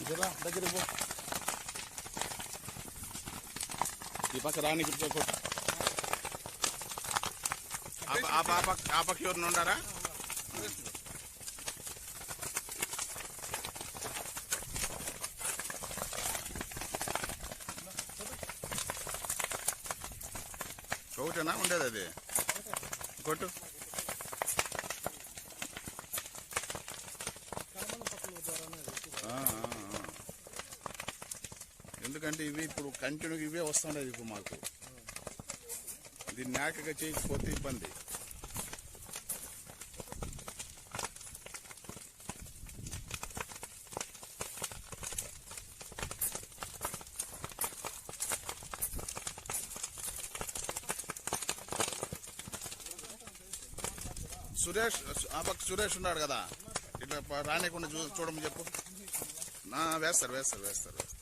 జరా దగ్గరికి పో. ఈ పక్క రానికి ఆ ప- ఆ ఆ పక్క ఎవరిని ఉండారా? ఒకటేనా? ఉండేది అది. కొట్టు ఆ, ఆ, ఆ. ఎందుకంటే ఇవి ఇప్పుడు కంటిన్యూ ఇవే వస్తుండేది ఇప్పుడు మాకు. దీన్ని నాకగా చేయకపోతే ఇబ్బంది. సురేష్ ఆ పక్క సురేష్ ఉన్నాడు కదా. ఇట్లా రానికుండా చూ చూడమని చెప్పు. నా వేస్తారు వేస్తారు వేస్తారు వేస్తారు.